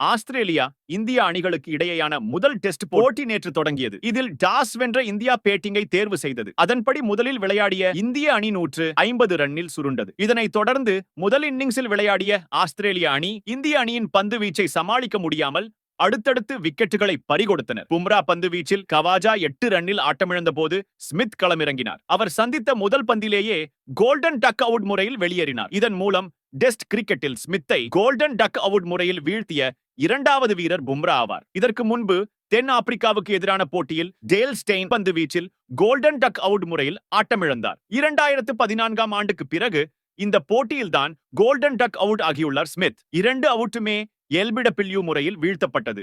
Australia India அணிகளுக்கு இடையேயான முதல் டெஸ்ட் போட்டி நேற்று தொடங்கியது. இதில் டாஸ் வென்ற இந்தியா பேட்டிங்கை தேர்வு செய்தது. அதன்படி முதலில் விளையாடிய இந்திய அணி நூற்று ஐம்பது ரன்னில் சுருண்டது. இதனைத் தொடர்ந்து முதல் இன்னிங்ஸில் விளையாடிய ஆஸ்திரேலிய அணி இந்திய அணியின் பந்து வீச்சை சமாளிக்க முடியாமல் அடுத்தடுத்து விக்கெட்டுகளை பறிகொடுத்தனர். பும்ரா பந்து வீச்சில் கவாஜா எட்டு ரன்னில் ஆட்டமிழந்த போது ஸ்மித் களமிறங்கினார். அவர் சந்தித்த முதல் பந்திலேயே கோல்டன் டக் அவுட் முறையில் வெளியேறினார். இதன் மூலம் டெஸ்ட் கிரிக்கெட்டில் ஸ்மித்தை கோல்டன் டக் அவுட் முறையில் வீழ்த்திய இரண்டாவது வீரர் பும்ரா ஆவார். இதற்கு முன்பு தென் ஆப்பிரிக்காவுக்கு எதிரான போட்டியில் டேல் ஸ்டெயின் பந்து வீச்சில் கோல்டன் டக் அவுட் முறையில் ஆட்டமிழந்தார். இரண்டாயிரத்து பதினான்காம் ஆண்டுக்கு பிறகு இந்த போட்டியில்தான் கோல்டன் டக் அவுட் ஆகியுள்ளார் ஸ்மித். இரண்டு அவுட்டுமே எல்பிடபிள்யூ முறையில் வீழ்த்தப்பட்டது.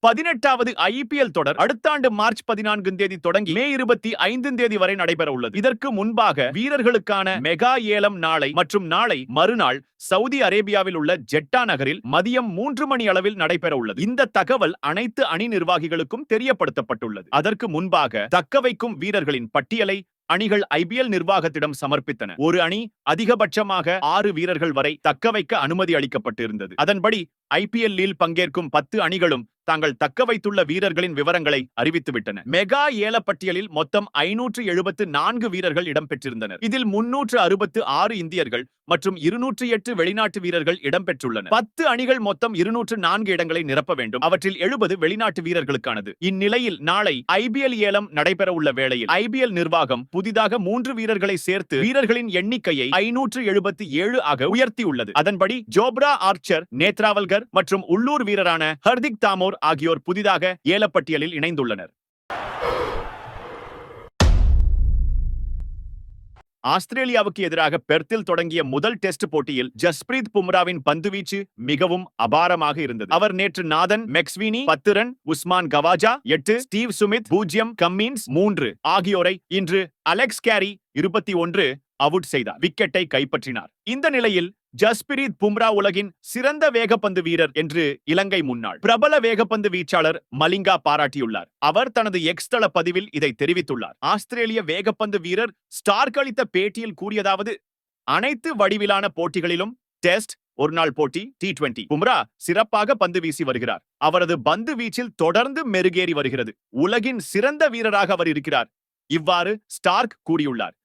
பதினெட்டாவது ஐபிஎல் தொடர் அடுத்த ஆண்டு மார்ச் பதினான்கு தேதி தொடங்கி மே இருபத்தி ஐந்து தேதி வரை நடைபெற உள்ளது. இதற்கு முன்பாக வீரர்களுக்கான மெகா ஏலம் நாளை மற்றும் நாளை மறுநாள் சவுதி அரேபியாவில் உள்ள ஜெட்டா நகரில் மதியம் மூன்று மணி அளவில் நடைபெற உள்ளது. இந்த தகவல் அனைத்து அணி நிர்வாகிகளுக்கும் தெரியப்படுத்தப்பட்டுள்ளது. அதற்கு முன்பாக தக்க வைக்கும் வீரர்களின் பட்டியலை அணிகள் ஐபிஎல் நிர்வாகத்திடம் சமர்ப்பித்தன. ஒரு அணி அதிகபட்சமாக ஆறு வீரர்கள் வரை தக்க வைக்க அனுமதி அளிக்கப்பட்டிருந்தது. அதன்படி ஐபிஎல்லில் பங்கேற்கும் பத்து அணிகளும் தாங்கள் தக்க வைத்துள்ள வீரர்களின் விவரங்களை அறிவித்துவிட்டன. மெகா ஏலப்பட்டியலில் மொத்தம் ஐநூற்று எழுபத்து நான்கு வீரர்கள் இடம்பெற்றிருந்தனர். இதில் முன்னூற்று அறுபத்து ஆறு இந்தியர்கள் மற்றும் இருநூற்று எட்டு வெளிநாட்டு வீரர்கள் இடம்பெற்றுள்ளனர். பத்து அணிகள் மொத்தம் இருநூற்று நான்கு இடங்களை நிரப்ப வேண்டும். அவற்றில் எழுபது வெளிநாட்டு வீரர்களுக்கானது. இந்நிலையில் நாளை ஐபிஎல் ஏலம் நடைபெற உள்ள வேளையில் ஐபிஎல் நிர்வாகம் புதிதாக மூன்று வீரர்களை சேர்த்து வீரர்களின் எண்ணிக்கையை ஐநூற்று எழுபத்தி ஏழு ஆக உயர்த்தியுள்ளது. அதன்படி ஜோப்ரா ஆர்ச்சர் நேத்ராவல்கர் மற்றும் உள்ளூர் வீரரான ஹர்திக் தாமோர் ஆகியோர் புதிதாக ஏலப்பட்டியலில் இணைந்துள்ளனர். ஆஸ்திரேலியாவுக்கு எதிராக பெர்த்தில் தொடங்கிய முதல் டெஸ்ட் போட்டியில் ஜஸ்பிரீத் பும்ராவின் பந்துவீச்சு மிகவும் அபாரமாக இருந்தது. அவர் நேற்று நாதன் மெக்ஸ்வினி பத்து ரன் உஸ்மான் கவாஜா எட்டு ஸ்டீவ் சுமித் பூஜ்ஜியம் கம்மீன்ஸ் மூன்று ஆகியோரை இன்று அலெக்ஸ் கேரி இருபத்தி ஒன்று அவுட் செய்தார். விக்கெட்டை கைப்பற்றினார். இந்த நிலையில் ஜஸ்பிரீத் பும்ரா உலகின் சிறந்த வேகப்பந்து வீரர் என்று இலங்கை முன்னாள் பிரபல வேகப்பந்து வீச்சாளர் மலிங்கா பாராட்டியுள்ளார். அவர் தனது எக்ஸ் தள பதிவில் இதை தெரிவித்துள்ளார். ஆஸ்திரேலிய வேகப்பந்து வீரர் ஸ்டார்க் அளித்த பேட்டியில் கூறியதாவது அனைத்து வடிவிலான போட்டிகளிலும் டெஸ்ட் ஒருநாள் போட்டி டி டுவெண்டி. பும்ரா சிறப்பாக பந்து வீசி வருகிறார். அவரது பந்து வீச்சில் தொடர்ந்து மெருகேறி வருகிறது. உலகின் சிறந்த வீரராக அவர் இருக்கிறார். இவ்வாறு ஸ்டார்க் கூறியுள்ளார்.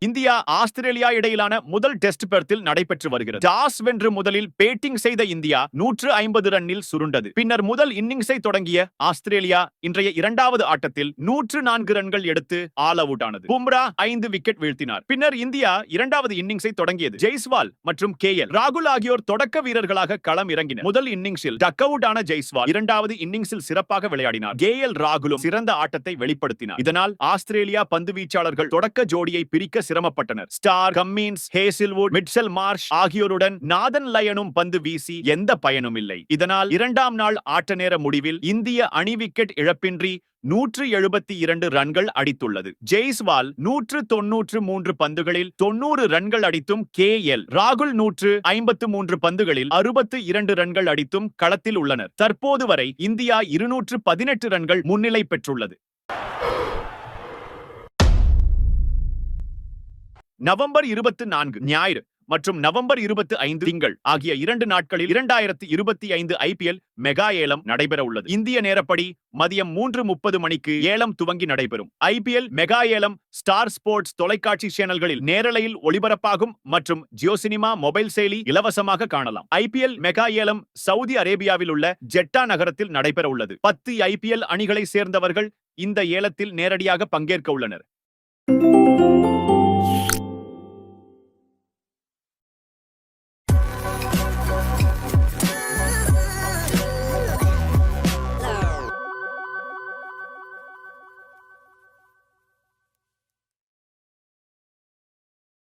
இந்தியா ஆஸ்திரேலியா இடையிலான முதல் டெஸ்ட் பெர்த்தில் நடைபெற்று வருகிறது. டாஸ் வென்று முதலில் பேட்டிங் செய்த இந்தியா நூற்று ஐம்பது ரன்னில் சுருண்டது. பின்னர் முதல் இன்னிங்ஸை தொடங்கிய ஆஸ்திரேலியா இன்றைய இரண்டாவது ஆட்டத்தில் நூற்று நான்கு ரன்கள் எடுத்து ஆல் அவுட் ஆனது. பும்ரா ஐந்து விக்கெட் வீழ்த்தினார். பின்னர் இந்தியா இரண்டாவது இன்னிங்ஸை தொடங்கியது. ஜெய்ஸ்வால் மற்றும் கே எல். ராகுல் ஆகியோர் தொடக்க வீரர்களாக களம் இறங்கினர். முதல் இன்னிங்ஸில் டக் அவுட் ஆன ஜெய்ஸ்வால் இரண்டாவது இன்னிங்ஸில் சிறப்பாக விளையாடினார். கே எல் ராகுலும் சிறந்த ஆட்டத்தை வெளிப்படுத்தினார். இதனால் ஆஸ்திரேலியா பந்து வீச்சாளர்கள் தொடக்க ஜோடியை பிரிக்க சிரமப்பட்டனர். Starc Cummins Hazlewood Mitchell Marsh ஆகியோருடன் நாதன் லயனும் பந்து வீசி எந்த பயனும் இல்லை. இதனால் இரண்டாம் நாள் ஆட்ட நேர முடிவில் இந்திய அணி விக்கெட் இழப்பின்றி நூற்று எழுபத்தி இரண்டு ரன்கள் அடித்துள்ளது. ஜெய்ஸ்வால் நூற்று தொன்னூற்று மூன்று பந்துகளில் தொன்னூறு ரன்கள் அடித்தும் கே எல். ராகுல் நூற்று ஐம்பத்து மூன்று பந்துகளில் அறுபத்து இரண்டு ரன்கள் அடித்தும் களத்தில் உள்ளனர். தற்போது வரை இந்தியா இருநூற்று பதினெட்டு ரன்கள் முன்னிலை பெற்றுள்ளது. நவம்பர் இருபத்தி நான்கு ஞாயிறு மற்றும் நவம்பர் இருபத்தி ஐந்து திங்கள் ஆகிய இரண்டு நாட்களில் இரண்டாயிரத்தி இருபத்தி ஐந்து ஐபிஎல் மெகா ஏலம் நடைபெற உள்ளது. இந்திய நேரப்படி மதியம் மூன்று முப்பது மணிக்கு ஏலம் துவங்கி நடைபெறும். ஐபிஎல் மெகா ஏலம் ஸ்டார் ஸ்போர்ட்ஸ் தொலைக்காட்சி சேனல்களில் நேரலையில் ஒளிபரப்பாகும் மற்றும் ஜியோ சினிமா மொபைல் செயலி இலவசமாக காணலாம். ஐபிஎல் மெகா ஏலம் சவுதி அரேபியாவில் உள்ள ஜெட்டா நகரத்தில் நடைபெற உள்ளது. பத்து ஐபிஎல் அணிகளை சேர்ந்தவர்கள் இந்த ஏலத்தில் நேரடியாக பங்கேற்க உள்ளனர்.